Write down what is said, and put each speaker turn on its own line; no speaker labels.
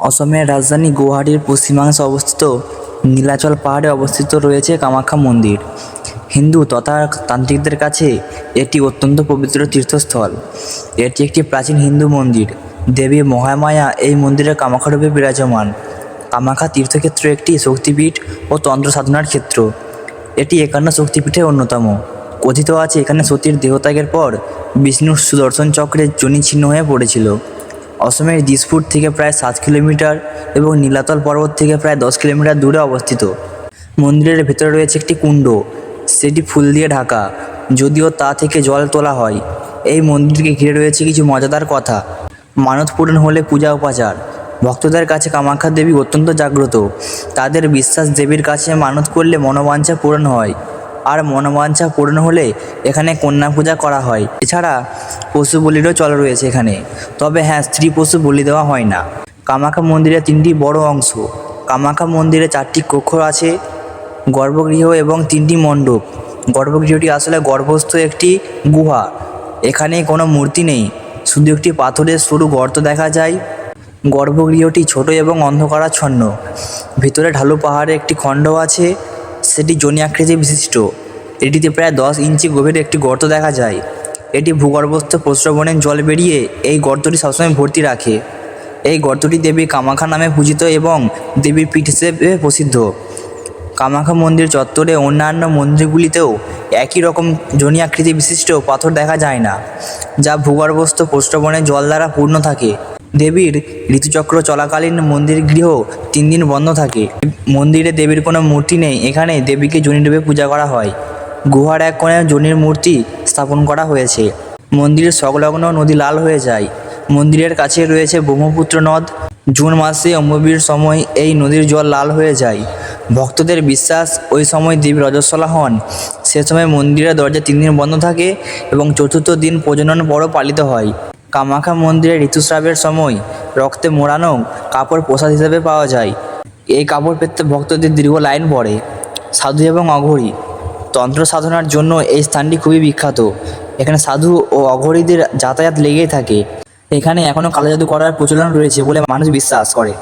অসমের রাজধানী গুয়াহাটির পশ্চিমাংশে অবস্থিত নীলাচল পাহাড়ে অবস্থিত রয়েছে কামাখ্যা মন্দির। হিন্দু তথা তান্ত্রিকদের কাছে এটি অত্যন্ত পবিত্র তীর্থস্থল। এটি একটি প্রাচীন হিন্দু মন্দির। দেবী মহামায়া এই মন্দিরে কামাখ্যা রূপে বিরাজমান। কামাখ্যা তীর্থক্ষেত্র একটি শক্তিপীঠ ও তন্ত্র সাধনার ক্ষেত্র। এটি একান্ন শক্তিপীঠের অন্যতম। কথিত আছে এখানে সতীর দেহত্যাগের পর বিষ্ণুর সুদর্শন চক্রের জনি ছিন্ন হয়ে পড়েছিল। অসমের দিসপুর থেকে প্রায় সাত কিলোমিটার এবং নীলাতল পর্বত থেকে প্রায় দশ কিলোমিটার দূরে অবস্থিত। মন্দিরের ভেতরে রয়েছে একটি কুণ্ড। সেটি ফুল দিয়ে ঢাকা, যদিও তা থেকে জল তোলা হয়। এই মন্দিরকে ঘিরে রয়েছে কিছু মজাদার কথা। মানত পূরণ হলে পূজা উপাচার। ভক্তদের কাছে কামাখ্যা দেবী অত্যন্ত জাগ্রত। তাদের বিশ্বাস দেবীর কাছে মানত করলে মনোবাঞ্ছা পূরণ হয়। আর মনোবাঞ্ছা পূরণ হলে এখানে কন্যা পূজা করা হয়। এছাড়া পশু বলিরও চল রয়েছে এখানে। তবে হ্যাঁ স্ত্রী পশু বলি দেওয়া হয় না। কামাখ্যা মন্দিরের তিনটি বড় অংশ। কামাখ্যা মন্দিরে চারটি কক্ষ আছে, গর্ভগৃহ এবং তিনটি মণ্ডপ। গর্ভগৃহটি আসলে গর্ভস্থ একটি গুহা। এখানে কোনো মূর্তি নেই, শুধু একটি পাথরের সরু গর্ত দেখা যায়। গর্ভগৃহটি ছোট এবং অন্ধকারাচ্ছন্ন। ভিতরে ঢালু পাহাড়ে একটি খণ্ড আছে। সেটি জনি আকৃতি বিশিষ্ট। এটিতে প্রায় দশ ইঞ্চি গভীরে একটি গর্ত দেখা যায়। এটি ভূগর্ভস্থ প্রস্রবণের জল বেরিয়ে এই গর্তটি সবসময় ভর্তি রাখে। এই গর্তটি দেবী কামাখ্যা নামে পূজিত এবং দেবীর পীঠ হিসেবে প্রসিদ্ধ। কামাখ্যা মন্দির চত্বরে অন্যান্য মন্দিরগুলিতেও একই রকম জনি আকৃতি বিশিষ্ট পাথর দেখা যায় না, যা ভূগর্ভস্থ প্রস্রবণের জল দ্বারা পূর্ণ থাকে। দেবীর ঋতুচক্র চলাকালীন মন্দির গৃহ তিন দিন বন্ধ থাকে। মন্দিরে দেবীর কোনো মূর্তি নেই, এখানে দেবীকে জনিরূপে পূজা করা হয়। গুহার এক কোণে জনির মূর্তি স্থাপন করা হয়েছে। মন্দিরের সংলগ্ন নদী লাল হয়ে যায়। মন্দিরের কাছে রয়েছে ব্রহ্মপুত্র নদ। জুন মাসে অম্ববীর সময় এই নদীর জল লাল হয়ে যায়। ভক্তদের বিশ্বাস, ওই সময় দেবী রজস্বলা হন। সে সময় মন্দিরের দরজা তিন দিন বন্ধ থাকে এবং চতুর্থ দিন প্রজনন পর্ব পালিত হয়। কামাখ্যা মন্দিরে ঋতুস্রাবের সময় রক্তে মোড়ানো কাপড় প্রসাদ হিসেবে পাওয়া যায়। এই কাপড় পেতে ভক্তদের দীর্ঘ লাইন পড়ে। সাধু এবং অঘরী তন্ত্র সাধনার জন্য এই স্থানটি খুবই বিখ্যাত। এখানে সাধু ও অঘরীদের যাতায়াত লেগেই থাকে। এখানে এখনও কালো জাদু করার প্রচলন রয়েছে বলে মানুষ বিশ্বাস করে।